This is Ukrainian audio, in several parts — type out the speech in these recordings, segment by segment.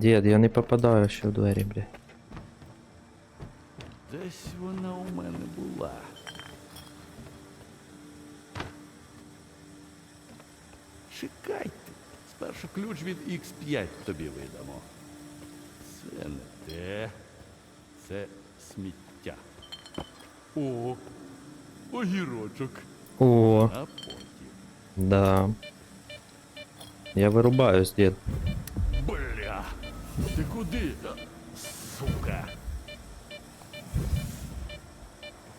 Дід, я не попадаю ще в двері, бля. Десь вона у мене була. Чекайте. Спершу ключ від X5 тобі видамо. Це не те. Це сміття. О, огірочок. О, А потім. да. Я вирубаюсь, дід. Ти куди? Сука!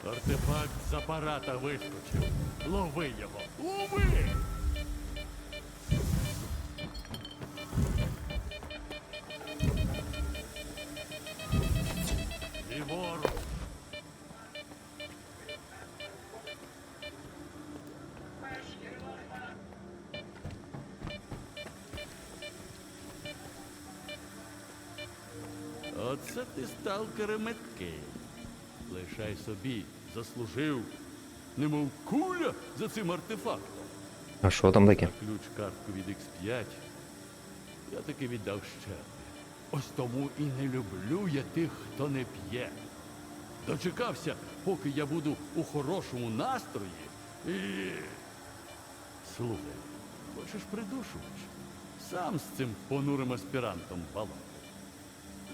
Артефакт з апарата вискочив. Лови його! Лови! Оце ти сталкери меткий. Лишай собі, заслужив. Немов куля за цим артефактом. А що там таке? А ключ картку від X5 я таки віддав ще. Ось тому і не люблю я тих, хто не п'є. Дочекався, поки я буду у хорошому настрої. І. Слухай, хочеш придушувач? Сам з цим понурим аспірантом балакай.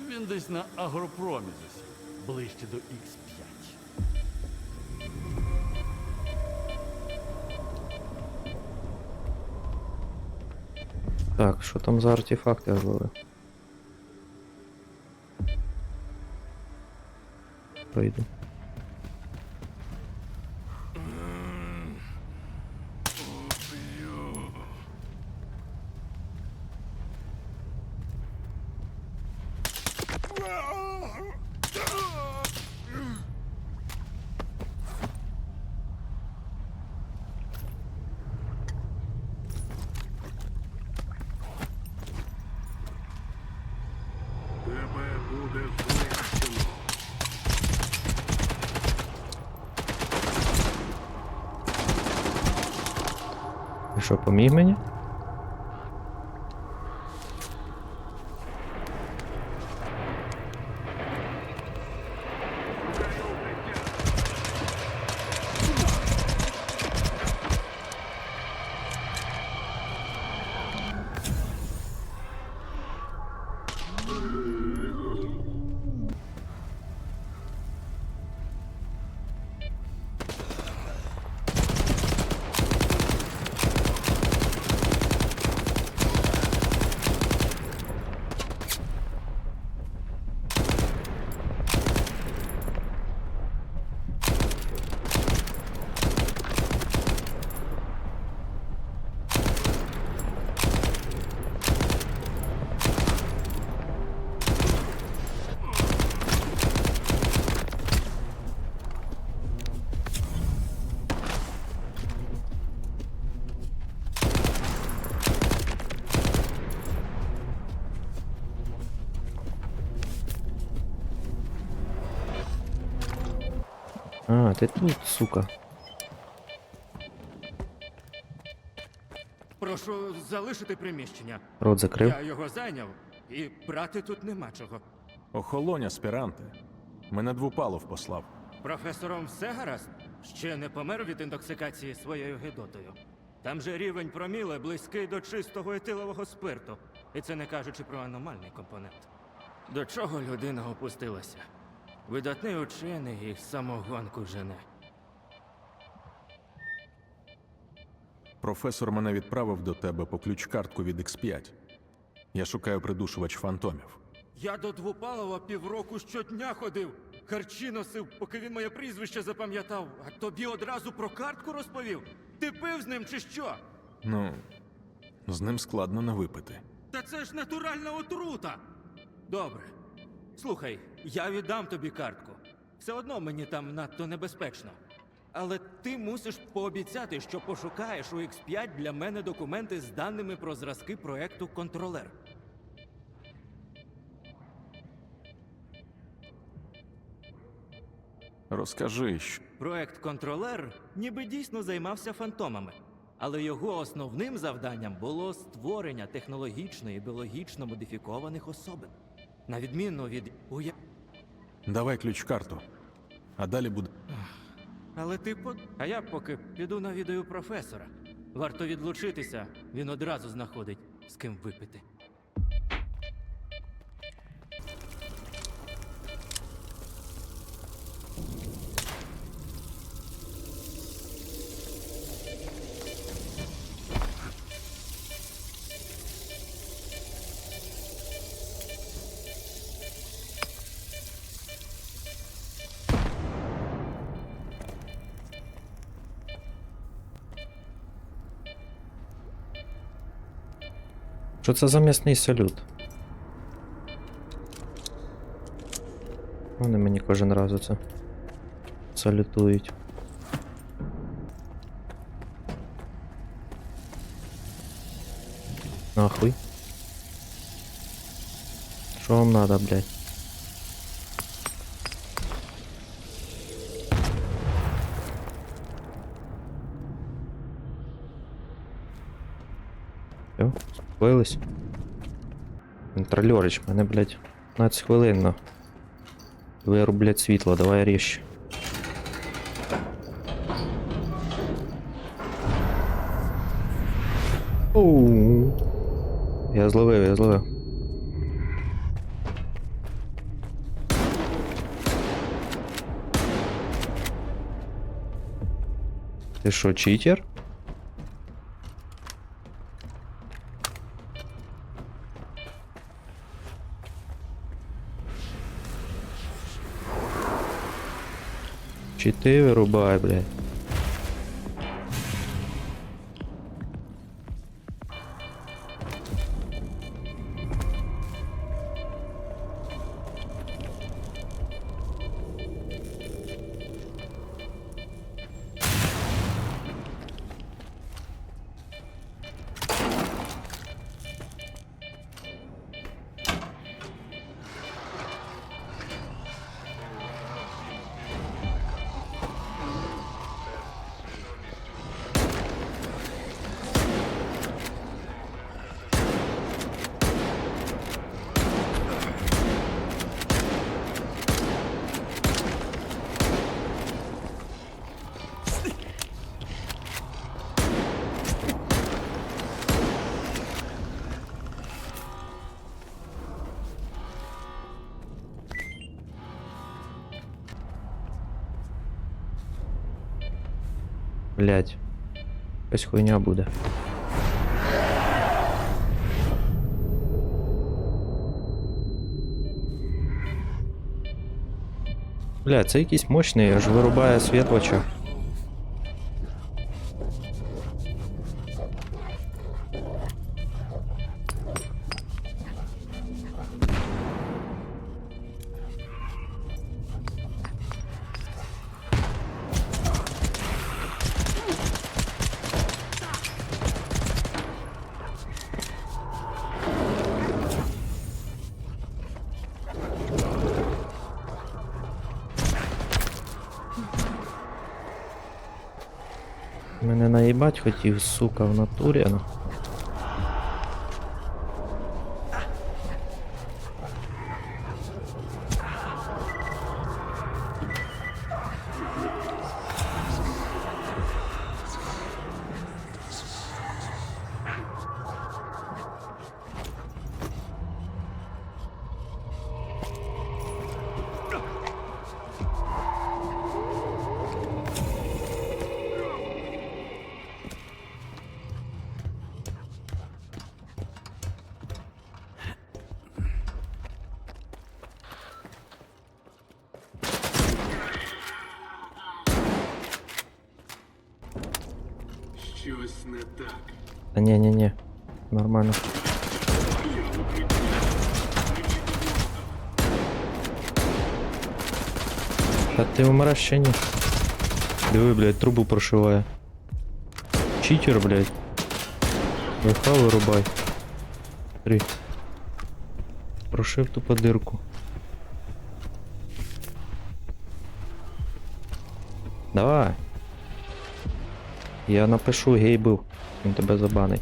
Він десь на агропромі засів, ближче до X5. Так, що там за артефакти були? Пройду. Що, поміг мені? А, ти тут, сука. Прошу залишити приміщення. Рот закрив. Я його зайняв, і брати тут нема чого. Охолонь, аспіранти. Мене двупалов послав. Професором все гаразд? Ще не помер від інтоксикації своєю гидотою. Там же рівень проміле близький до чистого етилового спирту. І це не кажучи про аномальний компонент. До чого людина опустилася? Видатний учений і самогонку жене. Професор мене відправив до тебе по ключ-картку від X5. Я шукаю придушувач фантомів. Я до Двупалова півроку щодня ходив. Харчі носив, поки він моє прізвище запам'ятав, а тобі одразу про картку розповів. Ти пив з ним чи що? Ну, з ним складно не випити. Та це ж натуральна отрута. Добре. Слухай, я віддам тобі картку. Все одно мені там надто небезпечно. Але ти мусиш пообіцяти, що пошукаєш у X5 для мене документи з даними про зразки проекту Контролер. Розкажи, що. Проект Контролер ніби дійсно займався фантомами. Але його основним завданням було створення технологічно і біологічно модифікованих особин. На відміну від уя... Давай ключ-карту. А далі буде. Але ти по... А я поки піду навідаю професора. Варто відлучитися, він одразу знаходить з ким випити. Що це за м'ясний салют? Вони мені кожен раз оце салютують. Нахуй. Що вам надо, блядь? Все, успокоились. Контролерич, мене, блядь, 15 хвилин, но. Вирублять світло, давай ріж. Я зловив, я зловив. Ти що, читер? Чити вирубай, блядь. Блять. Якась хуйня буде. Бля, це якийсь мощний, аж вирубає світ в очах. Мене наїбать хотів, сука, в натурі. Щось не так. Та ні, ні, ні. Нормально. Та ти вмреш ще ні. Диви, блядь, трубу прошиває. Читер, блядь. ВХ вирубай. Три. Прошив тупо дирку. Давай. Я напишу гейбу, він тебе забанить.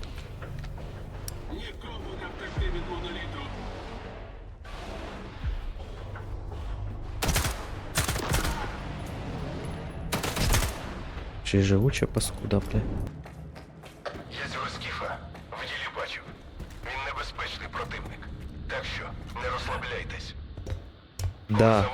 Чи живуча паскуда, бля. Я цього скіфа в ділі бачив. Він небезпечний противник. Так що не розслабляйтесь. Да,